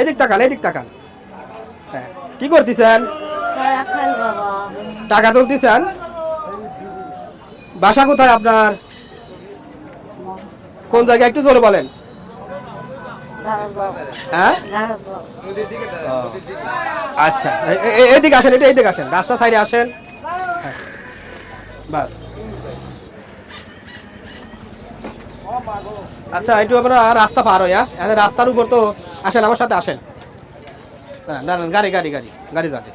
এদিক তাকান এদিক তাকান। হ্যাঁ কি করতেছেন? টাকা তুলতেছেন? বাসা কোথায় আপনার? কোন জায়গায় একটু জোরে বলেন। হ্যাঁ? আচ্ছা। এ- এ- এ- এদিকে আসেন রাস্তা হ্যাঁ। আচ্ছা রাস্তা পার হইয়া এখন রাস্তার উপর তো আসেন, আমার সাথে আসেন। হ্যাঁ দাঁড়ান, গাড়ি গাড়ি গাড়ি গাড়ি যাবে।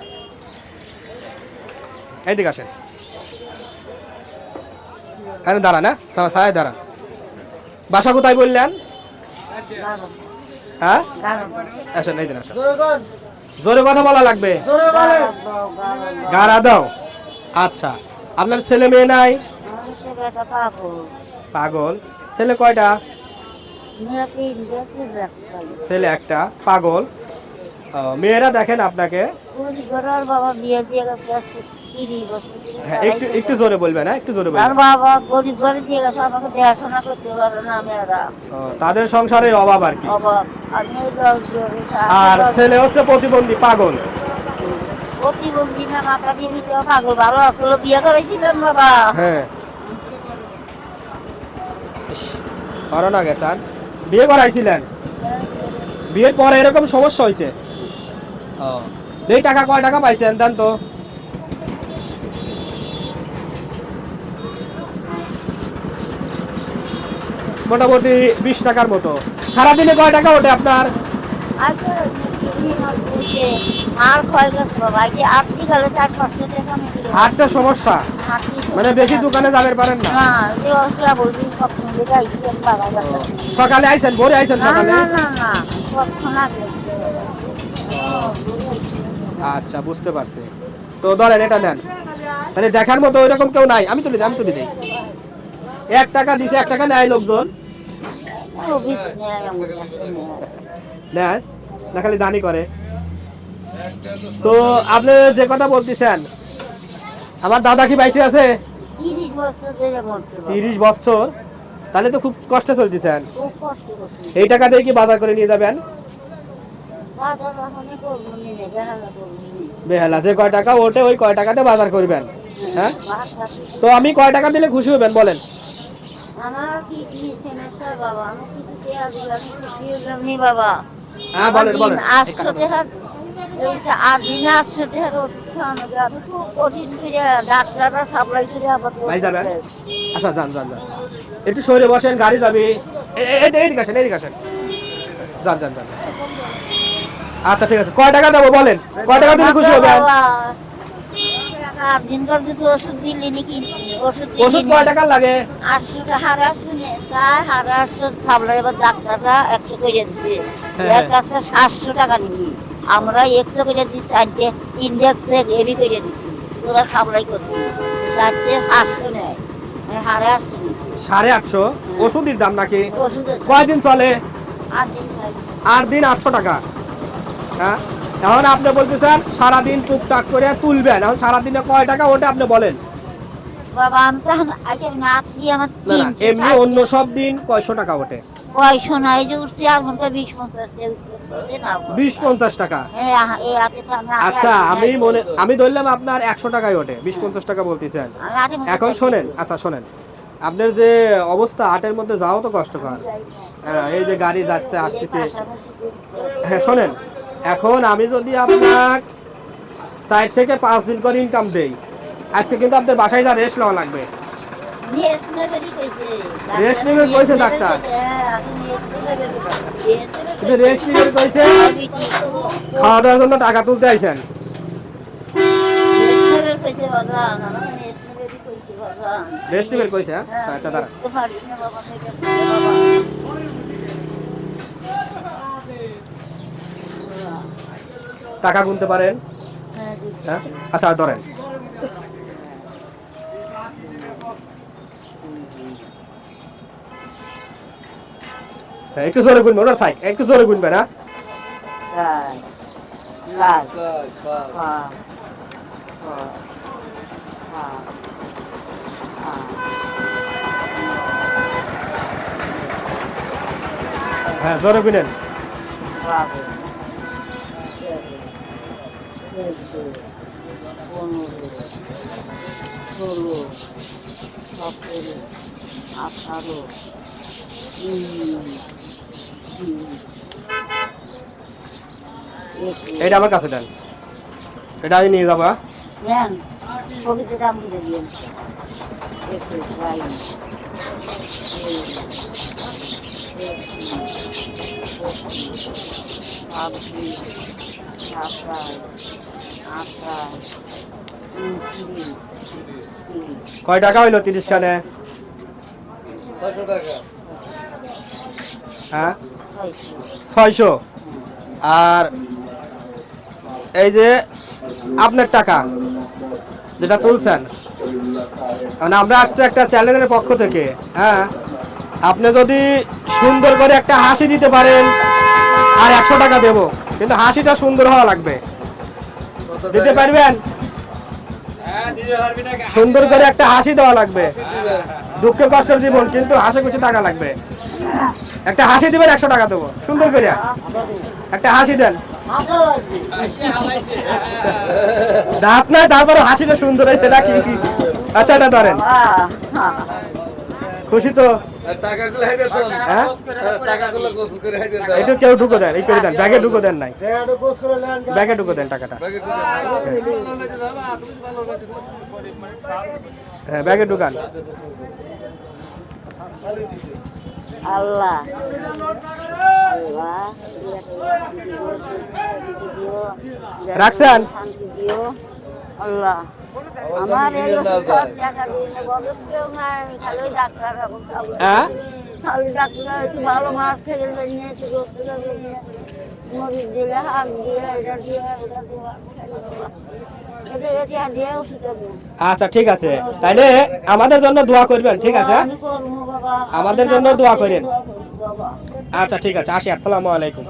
এইদিকে আসেন। হ্যাঁ দাঁড়ান হ্যাঁ? দাঁড়ান। বাসা কোথায় বললেন? হ্যাঁ? আসেন এই দিন আসেন। জোরে কথা বলা লাগবে। গাড়া দাও। আচ্ছা আপনার ছেলে মেয়ে নাই? পাগল। ছেলে কয়টা? ছেলে একটা পাগল। মেয়েরা দেখেন আপনাকে। হ্যাঁ একটু একটু জোরে বলবেন হ্যাঁ একটু জোরে আর বলবেন বাবা গরিব ঘরে দিয়ে গেছে আমাকে দেখাশোনা করতে পারে না মেয়েরা। ও, তাদের সংসারে অভাব আর কি। অভাব। আর ছেলে হচ্ছে প্রতিবন্ধী পাগল। প্রতিবন্ধী না মাথা দিয়ে পাগল ভালো আসলে বিয়ে করেছিলেন বাবা। হ্যাঁ। বিয়ে করাইছিলেন। বিয়ের পরে এরকম সমস্যা হয়েছে ও টাকা কয় টাকা পাইছেন দেন তো। মোটামুটি বিশ টাকার মতো। সারাদিনে কয় টাকা ওঠে আপনার? দিলাম। হাটটা সমস্যা। মানে বেশি দোকানে যাবেন পারেন না। সকালে আইছেন ভোরে আইছেন সকালে? আচ্ছা বুঝতে পারছি। তো ধরেন এটা নেন। মানে দেখার মতো ওইরকম কেউ নাই। আমি তুলি দিই, আমি তুলি দিই। এক টাকা দিছে এক টাকা নেয় লোকজন। নেয় না, খালি দানি করে। তো আপনি যে কথা বলতেছেন, আমার দাদা কি বাইসে আছে? তিরিশ বছর। তাহলে তো খুব কষ্টে চলতেছেন। এই টাকা দিয়ে কি বাজার করে নিয়ে যাবেন? নি বেহালা নি। যে কয় টাকা ওঠে ওই কয় টাকাতে বাজার করবেন হ্যাঁ? তো আমি কয় টাকা দিলে খুশি হবেন, বলেন। আমার কি কি সমস্যা বাবা? আমি কিছু দেয়া দিলাম খুশি হলাম নি বাবা। হ্যাঁ বলেন বলেন। আটশো টাকা এই দিনে আটশো টাকার ওষুধ খাওয়ানো যায়। খুব কঠিন করে ডাক্তাররা সাপ্লাই করে আবার আচ্ছা যান যান যান। একটু সরে বসেন গাড়ি যাবে। এ- এ- এ- আসেন যান যান যান। আচ্ছা ঠিক আছে। কয় টাকা দেবো বলেন? কয় টাকা দিলে খুশি হবেন? যদি ওষুধ দিলি নাকি ওষুধ ওষুধ কয় টাকা লাগে? আটশো হারে আটশো তাই হারে আটশো সাপ্লাই এবার ডাক্তাররা একশো করে দিচ্ছে হ্যাঁ, এক হ্যাঁ। সাতশো টাকা নিবি। আমরা একশো করে দিচ্ছি তিনটে একশো করে দিচ্ছি তোরা সাপ্লাই করবি চারটে সাতশো নেয়। হারে আটশো সাড়ে আটশো? ওষুধের দাম নাকি? কয়দিন চলে? আট দিন আট দিন আটশো টাকা। হ্যাঁ? এখন আপনি বলতেছেন সারাদিন টুকটাক করে তুলবেন। এখন সারাদিনে কয় টাকা ওটা আপনি বলেন। এমনি অন্য সব দিন কয়শো টাকা ওঠে। পয়সা নাই যে উঠছি আর মনে বিশ পঞ্চাশ টাকা বিশ পঞ্চাশ আচ্ছা আমি মনে আমি ধরলাম আপনার একশো টাকায় ওঠে বিশ পঞ্চাশ টাকা বলতেছেন। মনে এখন শোনেন আচ্ছা শোনেন। আপনার যে অবস্থা আটের মধ্যে যাও তো কষ্টকর। হ্যাঁ, এই যে গাড়ি যাচ্ছে আসতেছে। হ্যাঁ শোনেন। এখন আমি যদি আপনার চার থেকে পাঁচ দিন করে ইনকাম দেই আজকে কিন্তু আপনার বাসায় যা রেস্ট নেওয়া লাগবে। রেস্ট নেবে কইছে? ডাক্তার? কিন্তু রেস্ট নিয়ে কইছে খাওয়া দাওয়ার জন্য টাকা তুলতে আইছেন। রেস্ট নেবেন কইছে হ্যাঁ আচ্ছা দাঁড়া টাকা গুনতে পারেন? হ্যাঁ আচ্ছা ধরেন। হ্যাঁ একটু জোরে গুনবেন ওটা থাক একটু জোরে হ্যাঁ? ছয় সাত আট হ্যাঁ জোরে গুনেন। পনেরো ষোলো সতেরো আঠারো এটা আমার কাছে দেন এটা আমি নিয়ে যাব হ্যাঁ? ছবিতে দাম বুঝে দিয়েন একুশ বাইশ ছাব্বিশ কয় টাকা হইল তিরিশ খানে হ্যাঁ? ছয়শো। আর এই যে আপনার টাকা যেটা তুলছেন। মানে আমরা আসছি একটা চ্যানেলের পক্ষ থেকে হ্যাঁ? আপনি যদি সুন্দর করে একটা হাসি দিতে পারেন আর একশো টাকা দেব। কিন্তু হাসিটা সুন্দর হওয়া লাগবে। দিতে পারবেন? সুন্দর করে একটা হাসি দেওয়া লাগবে। দুঃখ কষ্টের জীবন, কিন্তু হাসি খুশি টাকা লাগবে। একটা হাসি দিবেন, একশো টাকা দেবো। সুন্দর করে। একটা হাসি দেন। দাঁত নাই তারপরে হাসিটা সুন্দর হয়েছে নাকি আচ্ছা এটা ধরেন। খুশি তো? হ্যাঁ? একটু কেউ ঢুকো দেন এই করে দেন ব্যাগে ঢুকো দেন নাই। ব্যাগে ঢুকো দেন টাকাটা। হ্যাঁ ব্যাগে ঢুকান। আল্লাহ আল্লাহ। রাখছেন? আল্লাহ। আমার এই কেউ নাই খালি ডাক্তার হ্যাঁ? খালি ডাক্তার একটু ভালো মাছ থেকে নিয়ে একটু গোস্ত থেকে নিয়ে মরিচ দিলে হাত দিয়ে এটা দিয়ে ওটা দিয়ে এতে এতে আর দিয়ে ওষুধ দেবো। আচ্ছা ঠিক আছে। তাইলে আমাদের জন্য দোয়া করবেন ঠিক আছে? আমাদের জন্য দোয়া করেন। আচ্ছা ঠিক আছে। আসি আসসালামু আলাইকুম।